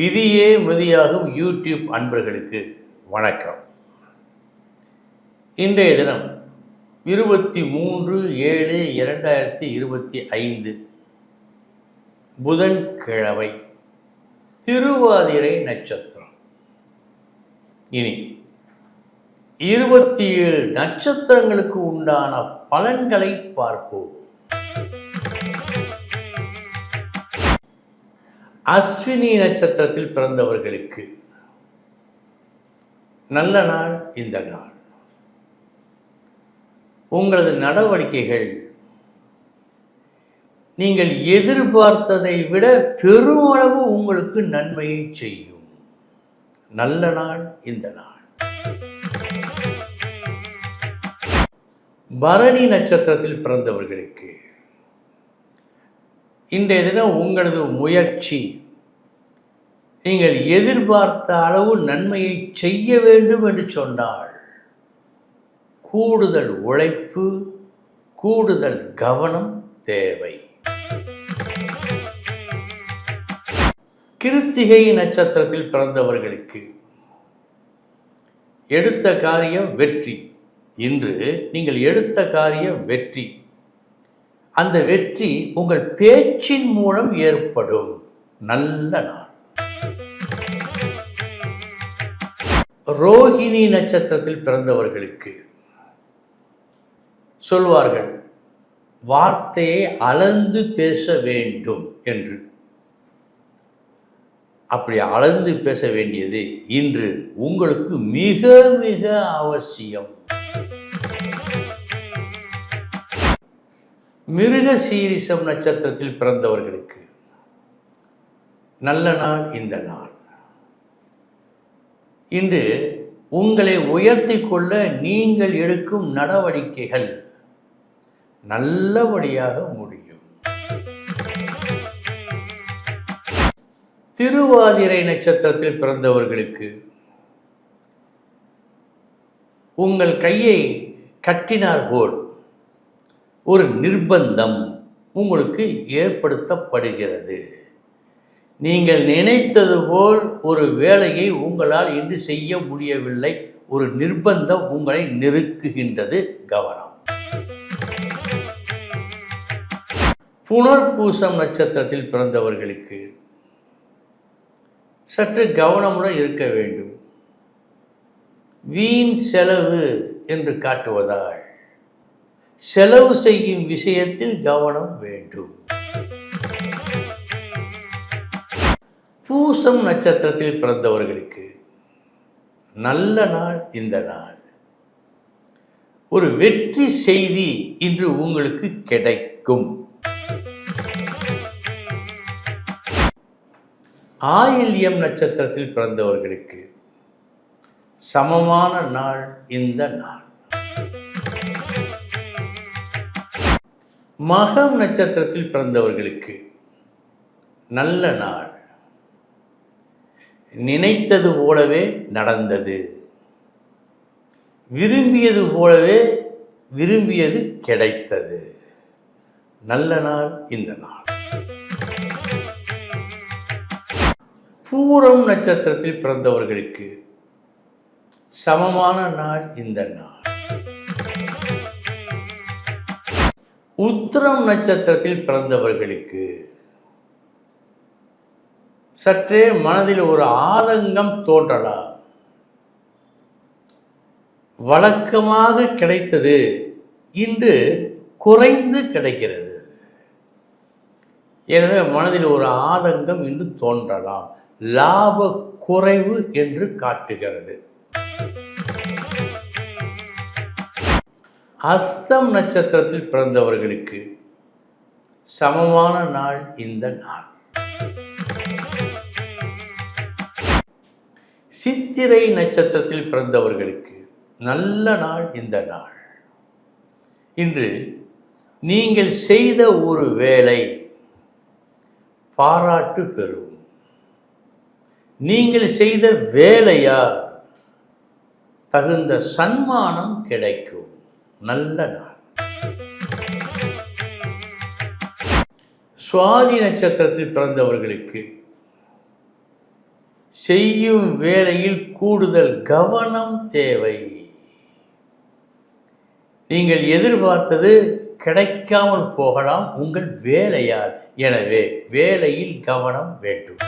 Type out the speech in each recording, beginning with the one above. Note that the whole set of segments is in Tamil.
விதியே மதியாகும் யூடியூப் அன்பர்களுக்கு வணக்கம். இன்றைய தினம் இருபத்தி மூன்று ஏழு இரண்டாயிரத்தி இருபத்தி ஐந்து புதன்கிழமை திருவாதிரை நட்சத்திரம். இனி இருபத்தி ஏழு நட்சத்திரங்களுக்கு உண்டான பலன்களை பார்ப்போம். அஸ்வினி நட்சத்திரத்தில் பிறந்தவர்களுக்கு. நல்ல நாள் இந்த நாள். உங்களது நடவடிக்கைகள் நீங்கள் எதிர்பார்த்ததை விட பெருமளவு உங்களுக்கு நன்மையை செய்யும். நல்ல நாள் இந்த நாள். பரணி நட்சத்திரத்தில் பிறந்தவர்களுக்கு. இன்றைய தினம் உங்களது முயற்சி நீங்கள் எதிர்பார்த்த அளவு நன்மையை செய்ய வேண்டும் என்று சொன்னால் கூடுதல் உழைப்பு கூடுதல் கவனம் தேவை. கிருத்திகை நட்சத்திரத்தில் பிறந்தவர்களுக்கு எடுத்த காரியம் வெற்றி. இன்று நீங்கள் எடுத்த காரியம் வெற்றி. அந்த வெற்றி உங்கள் பேச்சின் மூலம் ஏற்படும். நல்ல நாள். ரோஹிணி நட்சத்திரத்தில் பிறந்தவர்களுக்கு சொல்வார்கள் வார்த்தையை அளந்து பேச வேண்டும் என்று. அப்படி அளந்து பேச வேண்டியது இன்று உங்களுக்கு மிக மிக அவசியம். மிருக சீரிசம் நட்சத்திரத்தில் பிறந்தவர்களுக்கு நல்ல நாள் இந்த நாள். இன்று உங்களை உயர்த்தி கொள்ள நீங்கள் எடுக்கும் நடவடிக்கைகள் நல்லபடியாக முடியும். திருவாதிரை நட்சத்திரத்தில் பிறந்தவர்களுக்கு உங்கள் கையை கட்டினார் போல் ஒரு நிர்பந்தம் உங்களுக்கு ஏற்படுத்தப்படுகிறது. நீங்கள் நினைத்தது போல் ஒரு வேலையை உங்களால் இன்று செய்ய முடியவில்லை. ஒரு நிர்பந்தம் உங்களை நெருக்குகின்றது. கவனம். புனர்பூசம் நட்சத்திரத்தில் பிறந்தவர்களுக்கு சற்று கவனமுடன் இருக்க வேண்டும். வீண் செலவு என்று காட்டுவதால் செலவு செய்யும் விஷயத்தில் கவனம் வேண்டும். பூசம் நட்சத்திரத்தில் பிறந்தவர்களுக்கு நல்ல நாள் இந்த நாள். ஒரு வெற்றி செய்தி இன்று உங்களுக்கு கிடைக்கும். ஆயில்யம் நட்சத்திரத்தில் பிறந்தவர்களுக்கு சமமான நாள் இந்த நாள். மகம் நட்சத்திரத்தில் பிறந்தவர்களுக்கு நல்ல நாள். நினைத்தது போலவே நடந்தது. விரும்பியது போலவே விரும்பியது கிடைத்தது. நல்ல நாள் இந்த நாள். பூரம் நட்சத்திரத்தில் பிறந்தவர்களுக்கு சமமான நாள் இந்த நாள். உத்திரம் நட்சத்திரத்தில் பிறந்தவர்களுக்கு சற்றே மனதில் ஒரு ஆதங்கம் தோன்றலாம் வழக்கமாக கிடைத்தது இன்று குறைந்து கிடைக்கிறது. எனவே மனதில் ஒரு ஆதங்கம் இன்று தோன்றலாம். லாப குறைவு என்று காட்டுகிறது. அஸ்தம் நட்சத்திரத்தில் பிறந்தவர்களுக்கு சமமான நாள் இந்த நாள். சித்திரை நட்சத்திரத்தில் பிறந்தவர்களுக்கு நல்ல நாள் இந்த நாள். இன்று நீங்கள் செய்த ஒரு வேலை பாராட்டு பெறும். நீங்கள் செய்த வேலையால் தகுந்த சன்மானம் கிடைக்கும். நல்ல நாள். சுவாதி நட்சத்திரத்தில் பிறந்தவர்களுக்கு செய்யும் வேலையில் கூடுதல் கவனம் தேவை. நீங்கள் எதிர்பார்த்தது கிடைக்காமல் போகலாம் உங்கள் வேலையால் எனவே வேலையில் கவனம் வேண்டும்.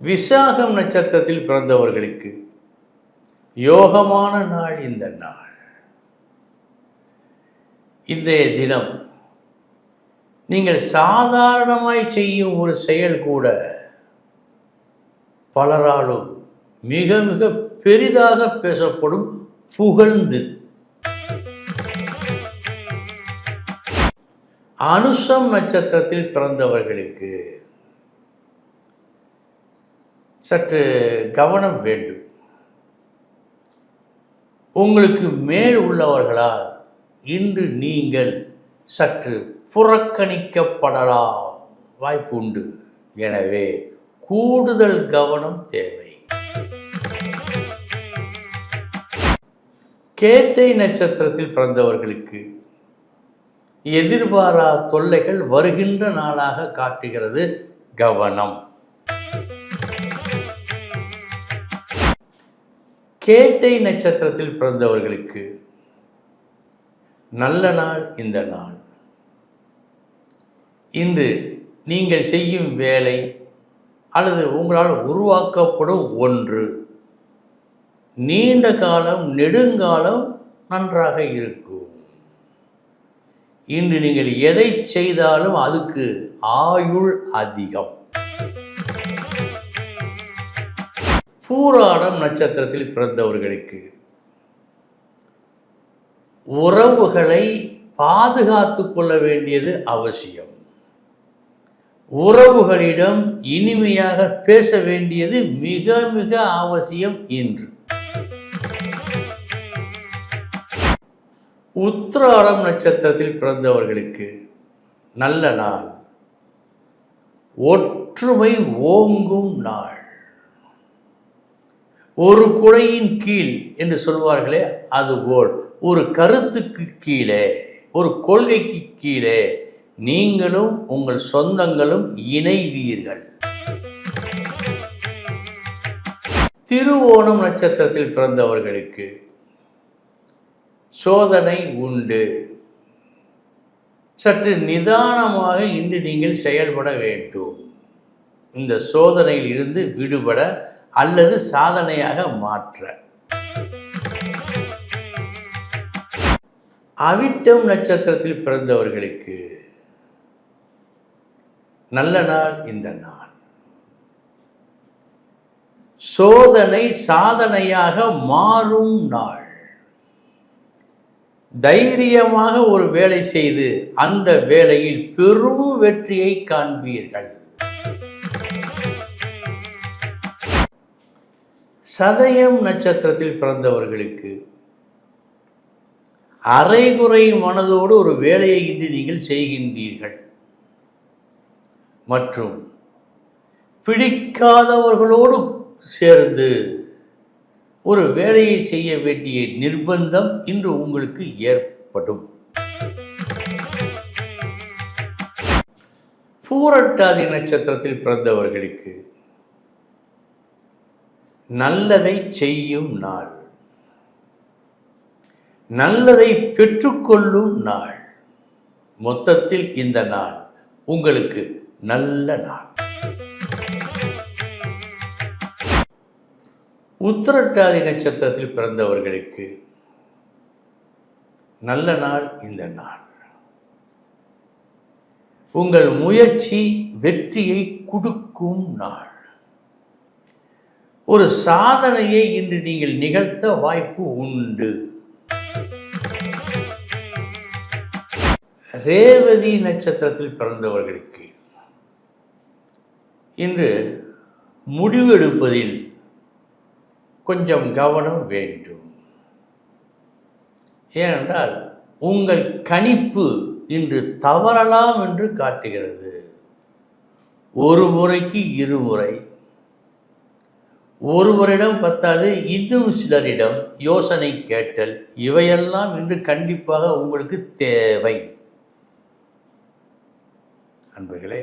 விசாகம் நட்சத்திரத்தில் பிறந்தவர்களுக்கு யோகமான நாள் இந்த நாள். இன்றைய தினம் நீங்கள் சாதாரணமாய் செய்யும் ஒரு செயல் கூட பலராலும் மிக மிக பெரிதாக பேசப்படும் புகழ்ந்து. அனுஷம் நட்சத்திரத்தில் பிறந்தவர்களுக்கு சற்று கவனம் வேண்டும். உங்களுக்கு மேல் உள்ளவர்களால் இன்று நீங்கள் சற்று புறக்கணிக்கப்படலாம். வாய்ப்பு உண்டு. எனவே கூடுதல் கவனம் தேவை. கேட்டை நட்சத்திரத்தில் பிறந்தவர்களுக்கு எதிர்பாரா தொல்லைகள் வருகின்ற நாளாக காட்டுகிறது கவனம். கேட்டை நட்சத்திரத்தில் பிறந்தவர்களுக்கு நல்ல நாள் இந்த நாள். இன்று நீங்கள் செய்யும் வேலை அல்லது உங்களால் உருவாக்கப்படும் ஒன்று. நீண்ட காலம் நெடுங்காலம் நன்றாக இருக்கும். இன்று நீங்கள் எதை செய்தாலும் அதுக்கு ஆயுள் அதிகம். பூராடம் நட்சத்திரத்தில் பிறந்தவர்களுக்கு உறவுகளை பாதுகாத்து கொள்ள வேண்டியது அவசியம். உறவுகளிடம் இனிமையாக பேச வேண்டியது மிக மிக அவசியம் இன்று உத்திராடம் நட்சத்திரத்தில் பிறந்தவர்களுக்கு நல்ல நாள். ஒற்றுமை ஓங்கும் நாள். ஒரு குடையின் கீழ் என்று சொல்வார்களே அதுபோல் ஒரு கருத்துக்கு கீழே ஒரு கொள்கைக்கு கீழே நீங்களும் உங்கள் சொந்தங்களும் இணைவீர்கள். திருவோணம் நட்சத்திரத்தில் பிறந்தவர்களுக்கு சோதனை உண்டு. சற்று நிதானமாக இன்று நீங்கள் செயல்பட வேண்டும். இந்த சோதனையில் இருந்து விடுபட அல்லது சாதனையாக மாற்ற. அவிட்டம் நட்சத்திரத்தில் பிறந்தவர்களுக்கு நல்ல நாள் இந்த நாள். சோதனை சாதனையாக மாறும் நாள். தைரியமாக ஒரு வேலை செய்து அந்த வேலையில் பெரும் வெற்றியை காண்பீர்கள். சதயம் நட்சத்திரத்தில் பிறந்தவர்களுக்கு அரைகுறை மனதோடு ஒரு வேலையை இன்று நீங்கள் செய்கின்றீர்கள். மற்றும் பிடிக்காதவர்களோடு சேர்ந்து ஒரு வேலையை செய்ய வேண்டிய நிர்பந்தம் இன்று உங்களுக்கு ஏற்படும். பூரட்டாதி நட்சத்திரத்தில் பிறந்தவர்களுக்கு நல்லதை செய்யும் நாள் நல்லதை பெற்றுக்கொள்ளும் நாள். மொத்தத்தில் இந்த நாள் உங்களுக்கு நல்ல நாள். உத்திரட்டாதி நட்சத்திரத்தில் பிறந்தவர்களுக்கு நல்ல நாள் இந்த நாள். உங்கள் முயற்சி வெற்றியை கொடுக்கும் நாள். ஒரு சாதனையை இன்று நீங்கள் நிகழ்த்த வாய்ப்பு உண்டு. ரேவதி நட்சத்திரத்தில் பிறந்தவர்களுக்கு இன்று முடிவெடுப்பதில் கொஞ்சம் கவனம் வேண்டும். ஏனென்றால் உங்கள் கணிப்பு இன்று தவறலாம் என்று காட்டுகிறது. ஒரு முறைக்கு இருமுறை ஒருவரிடம் பத்தாது இன்னும் சிலரிடம் யோசனை கேட்டல் இவையெல்லாம் இன்று கண்டிப்பாக உங்களுக்கு தேவை. அன்பர்களே